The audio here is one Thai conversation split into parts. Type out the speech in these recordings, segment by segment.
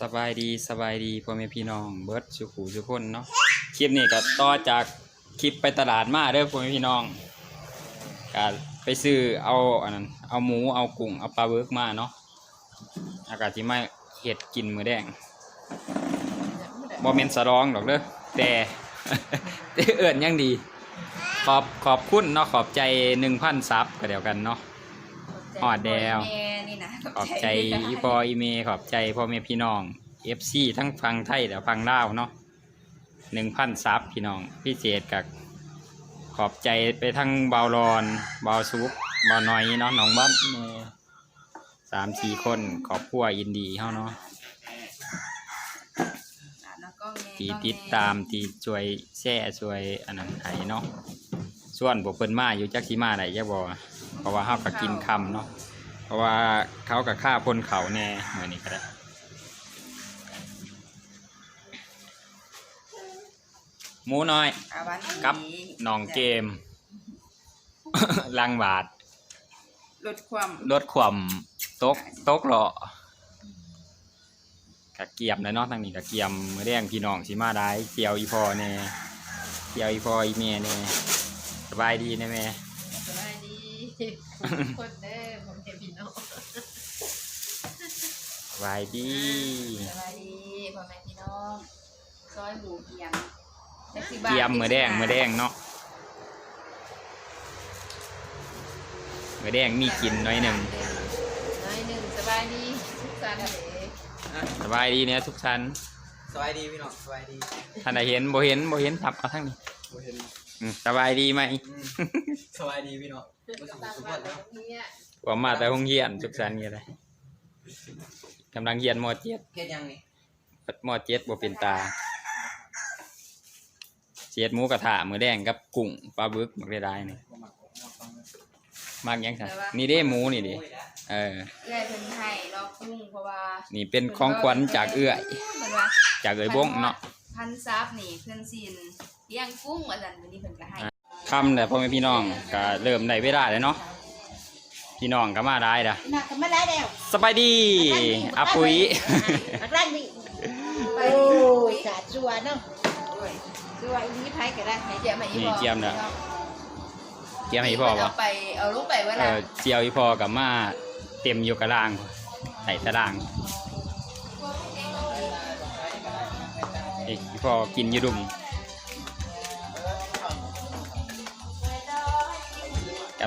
สบายดีสบายดีพ่อแม่พี่น้องเบิร์ดสุขูสุคนเนาะคลิปนี้ก็ต่อจากคลิปไปตลาดมาเด้อพ่อแม่พี่น้องก็ไปซื้อเอาอันนั้นเอาหมูเอากุ้งเอาปลาเบิร์กมาเนาะอากาศที่ไม่เห็ดกินมือแดงบ่เมนสะร้องดอกเด้อแต่แต่เอิญยังดี ขอบขอบคุณเนาะขอบใจหนึ่งพันซับก็เดียวกันเนาะฮอดแล้วแม่นี่นะ ขอบใจอีพออีเมขอบใจพ่อแม่พี่น้องเอฟซีทั้งฟังไทยและฟังลาวเนาะหนึ่งพันซับพี่น้องพิเศษกับขอบใจไปทั้งเบาลอนเบาซุปเบาน้อยเนาะน้องบ้านแม่สามสี่คนขอบพัวยินดีเฮาเนาะตีติดตามตีช่วยแช่ช่วยอันนั้นไห้เนาะส่วนพวกเพิ่นมาอยู่จักสีมาไหนจะบอกเพราะว่าเฮาก็กินคำเนาะ เพราะว่าเขากับฆ่าพนเขาแน่เหมือนนี้ก็ได้หมูน้อย อาวันกับหนองเกมลังบาทลดความลดความตกตกเหรอกะเกียมเลยเนาะทางนี้กะเกียมมือแดงพี่น้องสิมาได้เกี่ยวอีพอแน่เกี่ยวอีพออีเมแน่สบายดีแน่แม่สบายดีคนเด้อผมเห็นพี่น้อง สบายดีสบายดีพ่อแม่พี่น้องซอยหมูเกียมจัสิบบาทเกียมมือแดงมือแดงเนาะมือแดงมีกินหน้อยหนึ่งน้อยหนึ่งสบายดีสุขสันต์เด้อสบายดีเนี่ยทุกท่านสบายดีพี่น้องสบายดีท่านใดเห็นบ่เห็นบ่เห็นทับเอาทั้งนี้บ่เห็นอืมสบายดีไหมอืมสบายดีพี่น้องบ่สุขตามสุขมาภาพแล้แล้ววเนี่ยว่ามาแต่ห้องเรียนทุกท่านนี่เลย กำลังเรียนมเจ็ดเฮ็ดยังนี่มเจ็ดบ่เป็นตาเจ็ดหมูกระทะมือแดงกับกุ้งปลาบึกมักได้ได้นี่บ่มักบ่ฟังเลยมากยังไงนี่เด้หมูนี่ดิโอ้ยนะเออเอื้อยเพิ่นให้รอบกุ้งเพราะว่านี่เป็นของขวัญจากเอื้อยเพิ่นว่าจากเอ้ยบงเนาะพันซับนี่เพิ่นสินเลี้ยงกุ้งว่าซั่นวันนี้เพิ่นก็ให้คำแต่พ่อแม่พี่น้องก็เริ่มได้เวลาแล้วเนาะ พี่น้องก็มาได้ละน่ะก็ไม่ได้แล้วสบายดีอาปุยนักล่างนี่ไปโอ้ดียสาจัวเนาะโอ้ยจัวอีนี้ไผก็ได้ให้เจียมให้อีนี่พ่อเจียมน่ะเกี่ยมให้พ่อเพิ่นปะเอาไปเอาลูกไปเวเอลาอเจียวอีพอกับมาเต็มอยู่กระล่างใส่ตารางอีกอีพอกินอยู่ดุม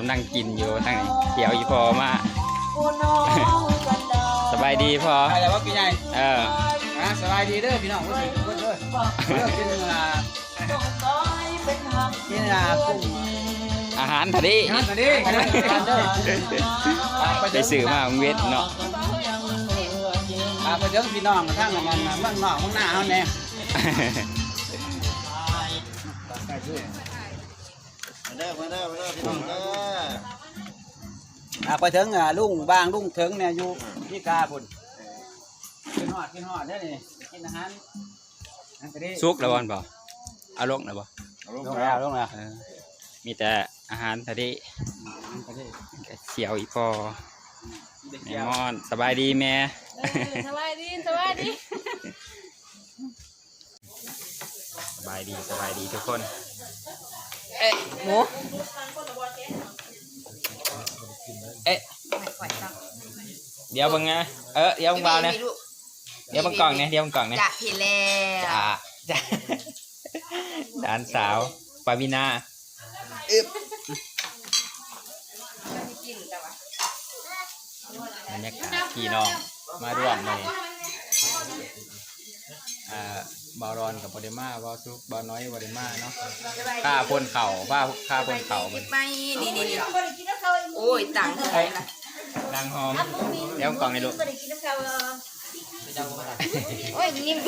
กำลังกินอยู่ทั้งนี้เจียวอีพอมาโอ้น้องกันดอกสบายดีพอไปแล้วว่าพี่ใหญ่เอออะสบายดีเด้อพี่น้องบ่สุขทุกคนเด้อเด้อกินอ่าต้อยเป็นหักกินอ่ากุ้งอาหารทะเลงานตอนนี้กันเด้อไปสื่อมาของเวทเนาะอ่าไปเด้อพี่น้องทางงานเมืองนอกเมืองหน้าเฮาแน่ เด้อมาเด้อมาเด้อพี่น้องเด้ออ่าไปถึงอ่าลุงบางลุงถึงเนี่ยอยู่ที่กาพุ่นกินฮอดกินฮอดเด้อนี่กินอาหารอันตรีซุกแล้วบอลเปล่าเอาลงแล้วบ่ลงแล้วลงแล้วเออมีแต่อาหารทะเลเสียวอีพอแม่มอนสบายดีแม่ เออสบายดีสบายดีสบายดีสบายดีทุกคน เอ้ยหมูเอ๊ะไม่ไหวครับเดี๋ยวบังไงเออเดี๋ยวบังเบาเนี่ยเดี๋ยวบังกล่องเนี่ยเดี๋ยวบังกล่องเนี่ยจะเห็นแล้วจ้าจ้าด่านสาวปาวินาจะให้กินแต่ว่าบรรยากาศพี่น้องมาร่วมเลยอ่า บอลอนกับบอดมาบอซุกบอน้อยบอดมาเนาะค่าพ่นเข่าค่าค่าพ่นเข่ามันไม่นี่นี่นี่บ่ได้กินน้ำเขาอีกโอ้ยตังค์เท่าไหร่ล่ะนางหอมเดี๋ยวบังกล่องในลูกบ่ได้กินน้ำเขาเออโอ้ยนิ่ม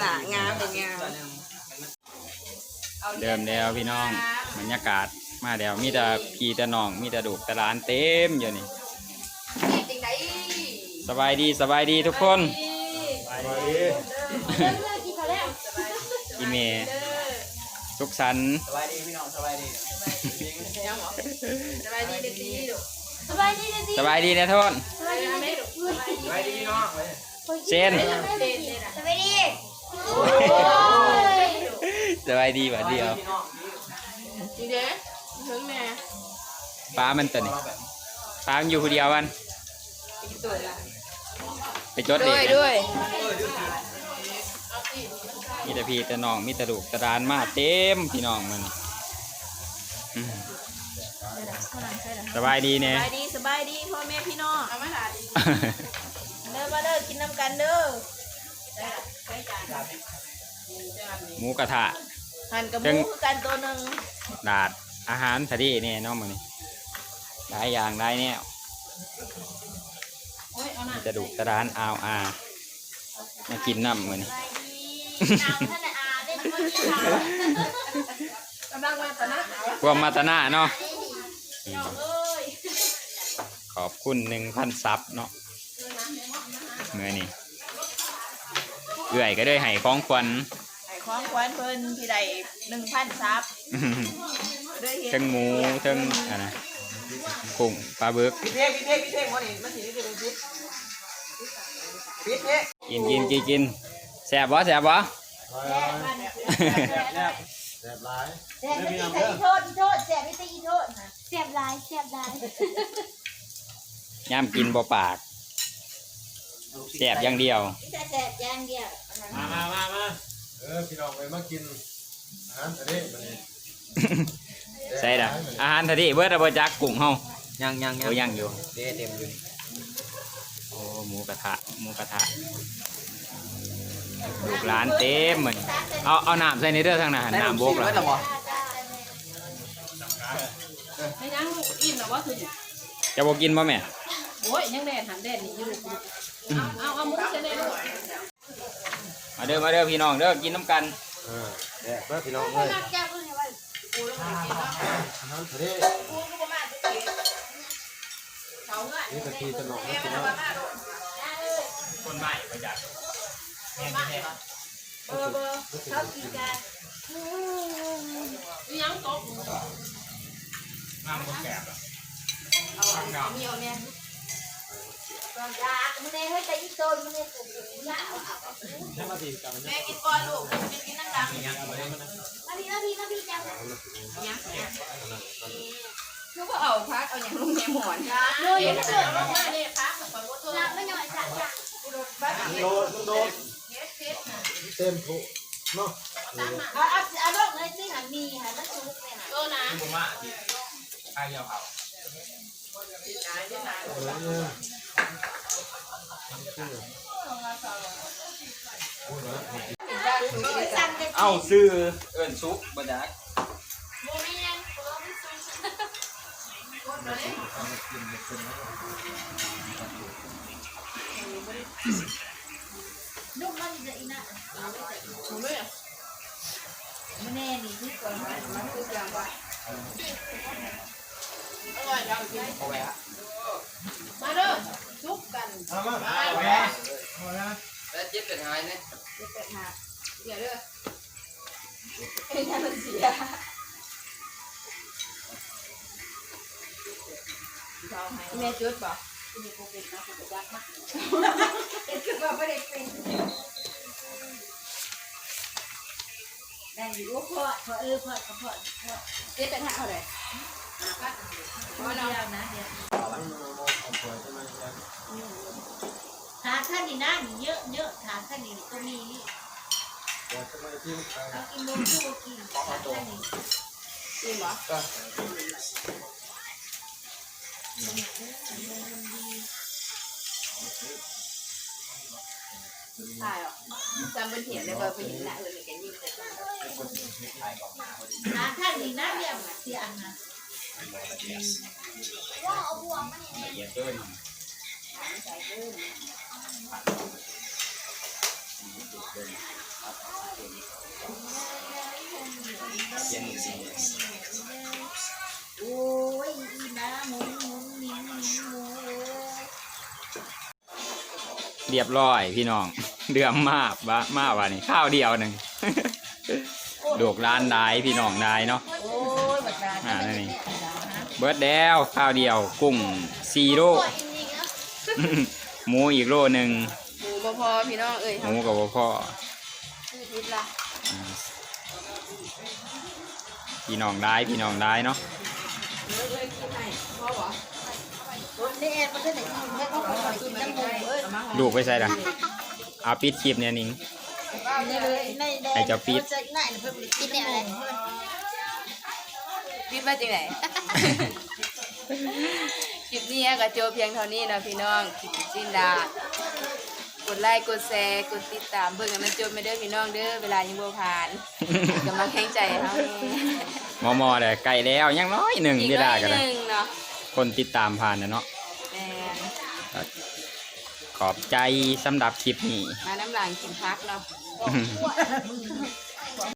หนางามเป็นงามอาเดิมแล้วพี่น้องบรรยากาศมาแล้วมีแต่พี่แต่น้อง มีแต่ดูกแต่ร้านเต็มอยู่นี่นี่จริงไหนสบายดีสบายดีทุกคนเลิกกินเขาแล้ว อีเมสุขสันต์สบายดีพี่น้องสบายดีสบายดีเด็กดีลูกสบายดีเด้อสบายดีนะทุกคนสบายดีเด้อสบายดีพี่น้องเซนสวัสดีสบายดีบ่เดียวดีเด้ถึงแม่ป้ามันตัวนี้ป้ามันอยู่คนเดียววันตัวละไปจดเด็ด้กวยนะด้วย มีแต่พี่แต่น้องมีแต่ลูกแต่ดานมาเต็มพี่น้องมันอืมสบายดีเนี่ยสบายดีสบายดีพ่อแม่พี่น้องเอามาหาเด้อมาเด้อกินน้ำกันเด้อหมูกระทะ หั่นกับหเพิ่มูงคือกันตัวหนึ่งดาดอาหารทะเลเนี่ยน้องมันนี่หลายอย่างได้แนวมีแต่ลูกแต่ดานอาวอามากินน้ำมันนี่สบายดี นาวท่านอาได้มากินข้าวกำลังมาตะนะพวกมาตนาเนาะอืมขอบคุณหนึ่งพันซับเนาะเมื่อนี่เอื่อยก็ได้ให้ของขวัญ ไอ้ของขวัญเพิ่นที่ใดหนึ่งพันซับด้วยเฮ็ดทั้งหมูทั้งอะนะกุ้งปลาบึกพี่เท่พี่เท่พี่เท่หมดนี่มันสิพี่เท่เป็นพิษพิษเท่กินกินกินกินแซ่ บบ่แซ่บบ่แซ่บมันแซ่บแซ่บแซ่บไม่ตีใส่อีโทษอีโทษแซ่บไม่ตีอีโทษนะแซ่บหลายแซ่บหลายย่ามกินบ่ปากแซ่บอย่างเดียวนี่จะแซ่บอย่างเดียวมามามามาเออพี่น้องไปมากินอาหารทะเลมาเนี่ยใส่ละอาหารทะเลเบิดระเบิจักกุ้งเฮายังยังโอ้ยังอยู่เด้เต็มอยู่โอ้หมูกระทะหมูกระทะ ลูกหลานเต็มเหมือนเอาเอาน้ำใส่ในเด้อทางนั้นน้ำโบกแล้แล้ววบ่ไม่ยังลูกอิ่มหรอว่าคือจะบ่กินบ่แม่ โอ้ยยังแดดหันแดดนี่อยู่ลูกเอาเอามุ้งจะได้ลูกมาเด้อมาเด้อพี่น้องเด้อกินน้ำกันเออเด้อเพื่อพี่น้องเลยอาหารทะเลนี่กะทิตะนอกนะพี่น้องคนใหม่ประหยัด เบอร์เบอร์เขากินกันยังตกน้ำมันแสบอะมีเอาเนี่ยตอนยามึงเนี่ยเฮ้ยแต่อีโซนมึงเนี่ยปลูกอยู่ยาแม่กินก่อนลูกกินกินน้ำดำมาพี่มาพี่มาพี่จังลูกก็เอาพักเอาอย่างลุงแม่หมอนเลยเยวเกิเกิดดมามาเนี่ยพักกับคนก็ตัวหลับไม่หน่อยจ้ะจ้ะโดนโดน เต็มทุเนาะเอาเอาเอาโรคเลยสิหันมีหันแล้วชุบเลยนะตัวนะผมว่าข้าวยาวเขาเออเนี่ยสั่งกันเอาซื้อเอิ้นซุปบ่จักโมเมนต์ลูกมันจะอีน่ะ ผ มันแน่นี่ที่ก่อนมันมันคือจังว่าอร่อยจังกินมาเด้อซุปกันมามาเอาแม่เอาละแล้วเจิ๊บเป็นหายเนี่ยเจ็บแต่หายเดี๋ยวเด้อไอ้นั่นเสียแม่จุดป่ะมีโปรเป็นนะผมรักมากเอ็ดคือว่าไม่ได้เป็น ได้อยู่ว่าพ่อพอเออพอพอพอเจ๊เป็นหักเท่าไหร่พอเดียวนะเดียวเอาเปิดใช่ไหมครับทางขั้นนี้นะมีเยอะเยอะทางขั้นนี้ก็มีเปิดใช่ไหมที่เรากินโมชูกินทางขั้นนี้จริงเหรอ ใช่หรอจำเป็นเถียงได้ว่าเป็นหน้าอื่นแกยิ่งแต่ทางขั้นนี้นะเรียกเสียงนะว่าเอาบวงมันละเอียดเกินเย็นสิโอ้ยอีนะหมุนหมุนหมิงหมิงหมู เรียบร้อย พี่น้อง เดือมมากบ้ามาว่านี่ข้าวเดียวหนึ่งโดกร้านได้พี่น้องได้เนาะโอ้ยบัดดาอ่านั่นนี่เบิร์ดแล้วข้าวเดียว กุ้งซีโร่หมูอีกโลหนึ่งหมูบ่พอพี่น้องเอ้ยหมูกับบ่พ่อซื้อพิษละอ่าพี่น้องได้พี่น้องได้เนาะ ลูกไปใส่ละเอาปิดคลิปเนี่ยนิงนี่เลยในแดงไอ้เจ้าปี๊ดจะง่ายเพิ่มกินเนี่ยอะไรพิษมาจากไหนคลิปนี้ก็จบเพียงเท่านี้นะพี่น้องคลิปจินดากดไลค์กดแชร์กดติดตามเบิ่งให้มันจบไม่เด้อพี่น้องเด้อเวลายังบ่ผ่านกำลังแข็งใจให้เฮาแน่มอมอแต่ไก่แล้วยังน้อยหนึ่งอีกเวหน่ลาอยกันหเลยนึงเนาะ คนติดตามผ่านนะเนาะแม่นขอบใจสำหรับคลิปนี้ มาน้ำหลังกินพักเนาะ